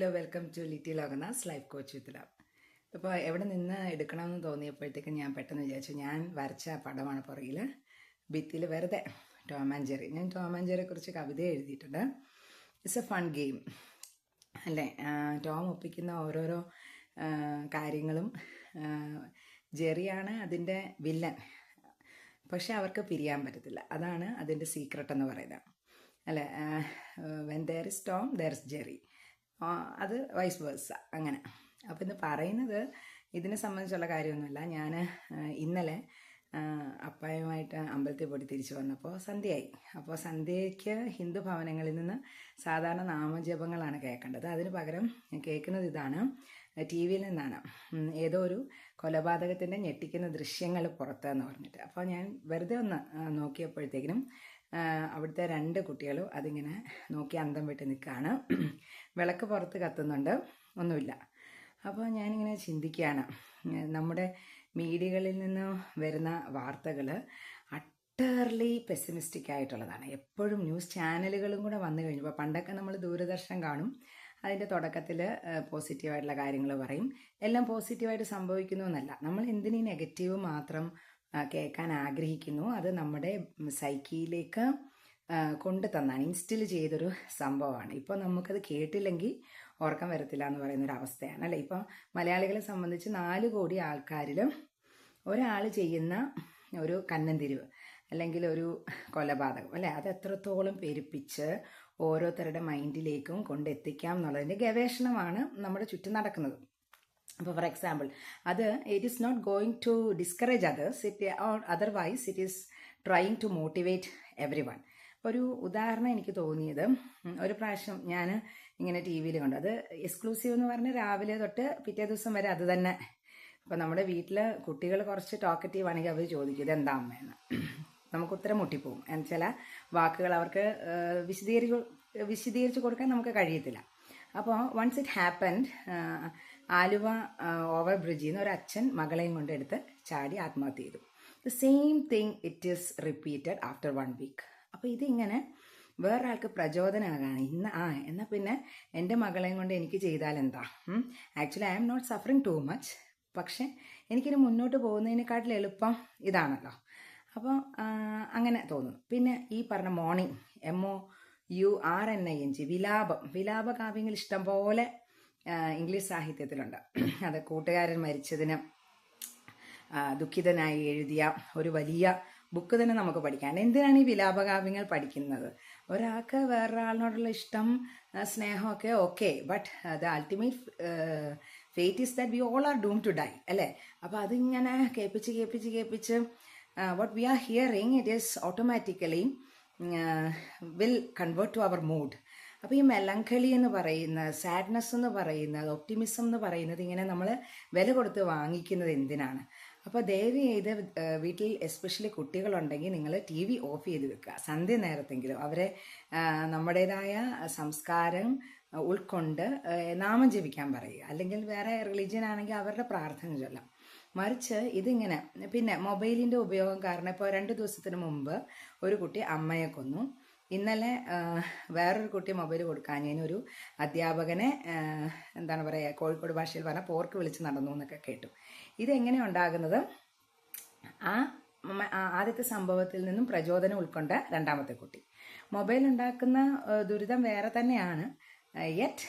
Hello welcome to ലിറ്റി ലോകനാസ് life coach with love ഇപ്പോൾ എവിടെ നിന്ന് എടുക്കണമെന്ന് തോന്നിയപ്പോഴത്തേക്കും ഞാൻ പെട്ടെന്ന് വിചാരിച്ചു ഞാൻ വരച്ച പടമാണ് പുറകിൽ ഭിത്തിയിൽ വെറുതെ ജെറി ഞാൻ ടോം ആൻഡ് ജെറിയെ കുറിച്ച് കവിത എഴുതിയിട്ടുണ്ട്. ഇറ്റ്സ് എ ഫൺ ഗെയിം അല്ലേ? ടോം ഒപ്പിക്കുന്ന ഓരോരോ കാര്യങ്ങളും ജെറിയാണ് അതിന്റെ വില്ലൻ. പക്ഷെ അവർക്ക് പിരിയാൻ പറ്റത്തില്ല. അതാണ് അതിന്റെ സീക്രട്ട് എന്ന് പറയുന്നത്. അല്ലേ? When there is Tom there is Jerry അത് വൈസ് വേഴ്സ അങ്ങനെ. അപ്പോൾ ഇന്ന് പറയുന്നത് ഇതിനെ സംബന്ധിച്ചുള്ള കാര്യമൊന്നുമല്ല. ഞാൻ ഇന്നലെ അപ്പായുമായിട്ട് അമ്പലത്തിൽ പോയി തിരിച്ചു വന്നപ്പോൾ സന്ധ്യയായി. അപ്പോൾ സന്ധ്യയ്ക്ക് ഹിന്ദു ഭവനങ്ങളിൽ നിന്ന് സാധാരണ നാമജപങ്ങളാണ് കേൾക്കേണ്ടത്. അതിന് പകരം കേൾക്കുന്നത് ഇതാണ്. ടി വിയിൽ നിന്നാണ് ഏതോ ഒരു കൊലപാതകത്തിന്റെ ഞെട്ടിക്കുന്ന ദൃശ്യങ്ങൾ പുറത്തെന്ന് പറഞ്ഞിട്ട്. അപ്പോൾ ഞാൻ വെറുതെ ഒന്ന് നോക്കിയപ്പോഴത്തേക്കിനും അവിടുത്തെ രണ്ട് കുട്ടികളും അതിങ്ങനെ നോക്കി അന്തം വിട്ട് നിൽക്കുകയാണ് വിളക്ക് പുറത്ത് കത്തുന്നുണ്ട്. ഒന്നുമില്ല. അപ്പോൾ ഞാനിങ്ങനെ ചിന്തിക്കുകയാണ്. നമ്മുടെ മീഡിയകളിൽ നിന്ന് വരുന്ന വാർത്തകൾ അട്ടർലി പെസിമിസ്റ്റിക് ആയിട്ടുള്ളതാണ്. എപ്പോഴും ന്യൂസ് ചാനലുകളും കൂടെ വന്നു കഴിഞ്ഞപ്പോൾ പണ്ടൊക്കെ നമ്മൾ ദൂരദർശൻ കാണും. അതിന്റെ തുടക്കത്തിൽ പോസിറ്റീവായിട്ടുള്ള കാര്യങ്ങൾ പറയും. എല്ലാം പോസിറ്റീവായിട്ട് സംഭവിക്കുന്നു എന്നല്ല. നമ്മൾ എന്തിനീ നെഗറ്റീവ് മാത്രം കേൾക്കാൻ ആഗ്രഹിക്കുന്നു? അത് നമ്മുടെ സൈക്കിയിലേക്ക് കൊണ്ട് തന്നാണ് ഇൻസ്റ്റിൽ ചെയ്തൊരു സംഭവമാണ്. ഇപ്പോൾ നമുക്കത് കേട്ടില്ലെങ്കിൽ ഓർക്കം വരത്തില്ല എന്ന് പറയുന്ന ഒരു അവസ്ഥയാണ് അല്ലേ? ഇപ്പം മലയാളികളെ സംബന്ധിച്ച് നാല് കോടി ആൾക്കാരിലും ഒരാൾ ചെയ്യുന്ന ഒരു കന്നന്തിരിവ് അല്ലെങ്കിൽ ഒരു കൊലപാതകം അല്ലേ? അത് എത്രത്തോളം പെരുപ്പിച്ച് ഓരോരുത്തരുടെ മൈൻഡിലേക്കും കൊണ്ടെത്തിക്കാം എന്നുള്ളതിന്റെ ഗവേഷണമാണ് നമ്മുടെ ചുറ്റും നടക്കുന്നത്. അപ്പോൾ ഫോർ എക്സാമ്പിൾ അത് it is not going to discourage others it otherwise it is trying to motivate everyone ഒരു ഉദാഹരണം എനിക്ക് തോന്നിയത്. ഒരു പ്രാവശ്യം ഞാൻ ഇങ്ങനെ ടി വിയിൽ കണ്ടു. അത് എക്സ്ക്ലൂസീവ് എന്ന് പറഞ്ഞ് രാവിലെ തൊട്ട് പിറ്റേ ദിവസം വരെ അത് തന്നെ. അപ്പോൾ നമ്മുടെ വീട്ടിൽ കുട്ടികൾ കുറച്ച് ടോക്കറ്റീവ് ആണെങ്കിൽ അവർ ചോദിക്കും ഇത് എന്താ അമ്മയെന്ന് നമുക്ക് ഉത്തരം മുട്ടിപ്പോവും. എന്ന് ചില വാക്കുകൾ അവർക്ക് ഏഹ്, വിശദീകരിച്ചു വിശദീകരിച്ച് കൊടുക്കാൻ നമുക്ക് കഴിയത്തില്ല. അപ്പോൾ once it happened Aluva over ബ്രിഡ്ജിൽ നിന്ന് ഒരു അച്ഛൻ മകളെയും കൊണ്ടെടുത്ത് ചാടി ആത്മഹത്യ ചെയ്തു. The same thing it is repeated after one week അപ്പോൾ ഇതിങ്ങനെ വേറൊരാൾക്ക് പ്രചോദനമാകാണ്. ഇന്ന് ആ എന്നാൽ പിന്നെ എന്റെ മകളെയും കൊണ്ട് എനിക്ക് ചെയ്താൽ എന്താ actually I'm not suffering too much പക്ഷെ എനിക്കിനി മുന്നോട്ട് പോകുന്നതിനെക്കാട്ടിൽ എളുപ്പം ഇതാണല്ലോ. അപ്പോൾ അങ്ങനെ തോന്നുന്നു. പിന്നെ ഈ പറഞ്ഞ mourning M O U R N I N G വിലാപം. വിലാപ കാവ്യങ്ങൾ ഇഷ്ടം പോലെ ഇംഗ്ലീഷ് സാഹിത്യത്തിലുണ്ട്. അത് കൂട്ടുകാരൻ മരിച്ചതിന് ദുഃഖിതനായി എഴുതിയ ഒരു വലിയ ബുക്ക് തന്നെ നമുക്ക് പഠിക്കാൻ എന്തിനാണ് ഈ വിലാപകാവ്യങ്ങൾ പഠിക്കുന്നത്? ഒരാൾക്ക് വേറൊരാളിനോടുള്ള ഇഷ്ടം സ്നേഹമൊക്കെ okay but the ultimate fate is that we all are doom to die അല്ലേ? അപ്പോൾ അതിങ്ങനെ കേൾപ്പിച്ച് കേൾപ്പിച്ച് കേൾപ്പിച്ച് what we are hearing it is automatically will convert to our mood അപ്പോൾ ഈ മെലങ്കളി എന്ന് പറയുന്ന സാഡ്നെസ് എന്ന് പറയുന്നത് ഒപ്റ്റിമിസം എന്ന് പറയുന്നത് ഇങ്ങനെ നമ്മൾ വില കൊടുത്ത് വാങ്ങിക്കുന്നത് എന്തിനാണ്? അപ്പോൾ ദയവ് ചെയ്ത് വീട്ടിൽ എസ്പെഷ്യലി കുട്ടികളുണ്ടെങ്കിൽ നിങ്ങൾ ടി വി ഓഫ് ചെയ്ത് വെക്കുക. സന്ധ്യ നേരത്തെങ്കിലും അവരെ നമ്മുടേതായ സംസ്കാരം ഉൾക്കൊണ്ട് നാമം ജപിക്കാൻ പറയുക. അല്ലെങ്കിൽ വേറെ റിലീജിയൻ ആണെങ്കിൽ അവരുടെ പ്രാർത്ഥന ചൊല്ലാം. മറിച്ച് ഇതിങ്ങനെ പിന്നെ മൊബൈലിന്റെ ഉപയോഗം കാരണം ഇപ്പോൾ രണ്ട് ദിവസത്തിന് മുമ്പ് ഒരു കുട്ടി അമ്മയെ കൊന്നു. ഇന്നലെ വേറൊരു കുട്ടി മൊബൈൽ കൊടുക്കാൻ. ഒരു അധ്യാപകനെ എന്താണ് പറയുക കോഴിക്കോട് ഭാഷയിൽ പറഞ്ഞ പോർക്ക് വിളിച്ച് നടന്നു എന്നൊക്കെ കേട്ടു. ഇതെങ്ങനെ ഉണ്ടാകുന്നത്? ആ ആദ്യത്തെ സംഭവത്തിൽ നിന്നും പ്രചോദനം ഉൾക്കൊണ്ട രണ്ടാമത്തെ കുട്ടി. മൊബൈൽ ഉണ്ടാക്കുന്ന ദുരിതം വേറെ തന്നെയാണ്. Yet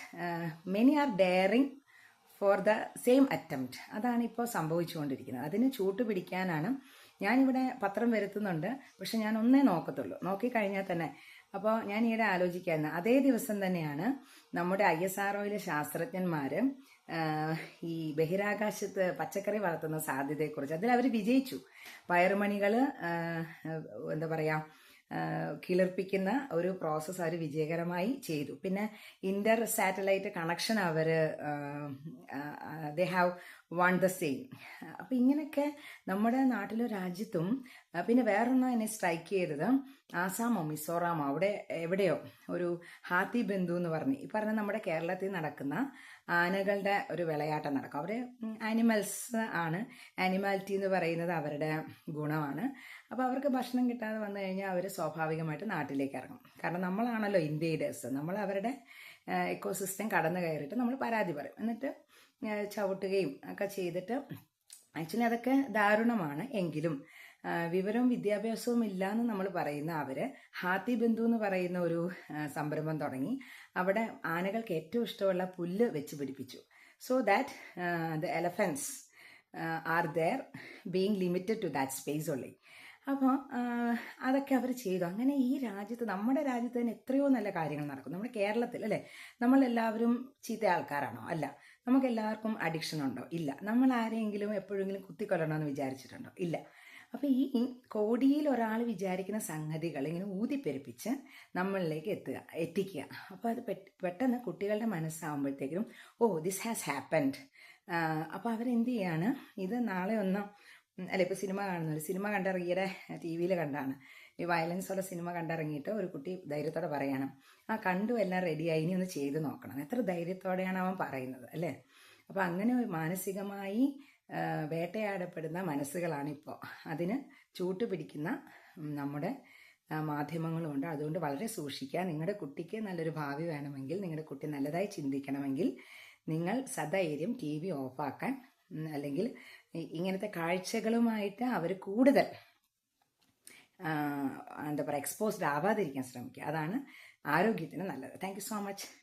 many are daring for the same attempt അതാണ് ഇപ്പോൾ സംഭവിച്ചുകൊണ്ടിരിക്കുന്നത്. അതിന് ചൂട്ട് പിടിക്കാനാണ് ഞാനിവിടെ പത്രം വരുത്തുന്നുണ്ട്. പക്ഷെ ഞാൻ ഒന്നേ നോക്കത്തുള്ളൂ. നോക്കിക്കഴിഞ്ഞാൽ തന്നെ. അപ്പോൾ ഞാൻ ഈയിടെ ആലോചിക്കായിരുന്നു അതേ ദിവസം തന്നെയാണ് നമ്മുടെ ഐ എസ് ആർ ശാസ്ത്രജ്ഞന്മാർ ഈ ബഹിരാകാശത്ത് പച്ചക്കറി വളർത്തുന്ന സാധ്യതയെക്കുറിച്ച്. അതിൽ അവർ വിജയിച്ചു. പയറുമണികൾ എന്താ പറയുക കിളിർപ്പിക്കുന്ന ഒരു പ്രോസസ്സ് അവർ വിജയകരമായി ചെയ്തു. പിന്നെ inter satellite connection our they have won the same അപ്പം ഇങ്ങനെയൊക്കെ നമ്മുടെ നാട്ടിലും രാജ്യത്തും പിന്നെ വേറൊന്നും എന്നെ സ്ട്രൈക്ക് ചെയ്തത് ആസാമോ മിസോറാമോ അവിടെ എവിടെയോ ഒരു ഹാത്തി ബന്ധു എന്ന് പറഞ്ഞ്. ഈ പറഞ്ഞ നമ്മുടെ കേരളത്തിൽ നടക്കുന്ന ആനകളുടെ ഒരു വിളയാട്ടം നടക്കും. അവർ ആനിമൽസ് ആണ്. ആനിമാലിറ്റി എന്ന് പറയുന്നത് അവരുടെ ഗുണമാണ്. അപ്പോൾ അവർക്ക് ഭക്ഷണം കിട്ടാതെ വന്നു കഴിഞ്ഞാൽ അവർ സ്വാഭാവികമായിട്ട് നാട്ടിലേക്ക് ഇറങ്ങും. കാരണം നമ്മളാണല്ലോ ഇൻവേഡേഴ്സ് നമ്മൾ അവരുടെ എക്കോസിസ്റ്റം കടന്നു കയറിയിട്ട് നമ്മൾ പരാതി പറയും. എന്നിട്ട് ചവിട്ടുകയും ഒക്കെ ചെയ്തിട്ട് ആക്ച്വലി അതൊക്കെ ദാരുണമാണ് എങ്കിലും വിവരവും വിദ്യാഭ്യാസവും ഇല്ല എന്ന് നമ്മൾ പറയുന്ന അവർ ഹാത്തി ബന്ധു എന്ന് പറയുന്ന ഒരു സംരംഭം തുടങ്ങി. അവിടെ ആനകൾക്ക് ഏറ്റവും ഇഷ്ടമുള്ള പുല്ല് വെച്ച് പിടിപ്പിച്ചു. So that the elephants are there being limited to that space ഉള്ളി അപ്പോൾ അതൊക്കെ അവർ ചെയ്തു. അങ്ങനെ ഈ രാജ്യത്ത് നമ്മുടെ രാജ്യത്ത് തന്നെ എത്രയോ നല്ല കാര്യങ്ങൾ നടക്കും നമ്മുടെ കേരളത്തിൽ അല്ലേ? നമ്മളെല്ലാവരും ചീത്ത ആൾക്കാരാണോ? അല്ല. നമുക്ക് എല്ലാവർക്കും അഡിക്ഷൻ ഉണ്ടോ? ഇല്ല. നമ്മൾ ആരെങ്കിലും എപ്പോഴെങ്കിലും കുത്തിക്കൊല്ലണമെന്ന് വിചാരിച്ചിട്ടുണ്ടോ? ഇല്ല. അപ്പോൾ ഈ കോടിയിൽ ഒരാൾ വിചാരിക്കുന്ന സംഗതികൾ ഇങ്ങനെ ഊതിപ്പെരുപ്പിച്ച് നമ്മളിലേക്ക് എത്തുക എത്തിക്കുക. അപ്പോൾ അത് പെട്ട്- പെട്ടെന്ന് കുട്ടികളുടെ മനസ്സാവുമ്പോഴത്തേക്കും ഓ ദിസ് ഹാസ് ഹാപ്പൻഡ് അപ്പോൾ അവരെന്ത് ചെയ്യാണ്? ഇത് നാളെ ഒന്ന് അല്ല ഇപ്പോൾ സിനിമ കാണുന്നുണ്ട് സിനിമ കണ്ടിറങ്ങിയുടെ ടി വിയിൽ കണ്ടാണ്. ഈ വയലൻസ് ഉള്ള സിനിമ കണ്ടിറങ്ങിയിട്ട് ഒരു കുട്ടി ധൈര്യത്തോടെ പറയണം. ആ കണ്ടു എല്ലാം റെഡിയായി ഇനി ഒന്ന് ചെയ്ത് നോക്കണം. എത്ര ധൈര്യത്തോടെയാണ് അവൻ പറയുന്നത് അല്ലേ? അപ്പോൾ അങ്ങനെ മാനസികമായി വേട്ടയാടപ്പെടുന്ന മനസ്സുകളാണ് ഇപ്പോൾ അതിന് ചൂട്ട് പിടിക്കുന്ന നമ്മുടെ മാധ്യമങ്ങളുമുണ്ട് അതുകൊണ്ട് വളരെ സൂക്ഷിക്കുക. നിങ്ങളുടെ കുട്ടിക്ക് നല്ലൊരു ഭാവി വേണമെങ്കിൽ നിങ്ങളുടെ കുട്ടി നല്ലതായി ചിന്തിക്കണമെങ്കിൽ നിങ്ങൾ സധൈര്യം ടി വി ഓഫാക്കാൻ അല്ലെങ്കിൽ ഇങ്ങനത്തെ കാഴ്ചകളുമായിട്ട് അവർ കൂടുതൽ എന്താ പറയുക എക്സ്പോസ്ഡ് ആവാതിരിക്കാൻ ശ്രമിക്കുക. അതാണ് ആരോഗ്യത്തിന് നല്ലത്. Thank so much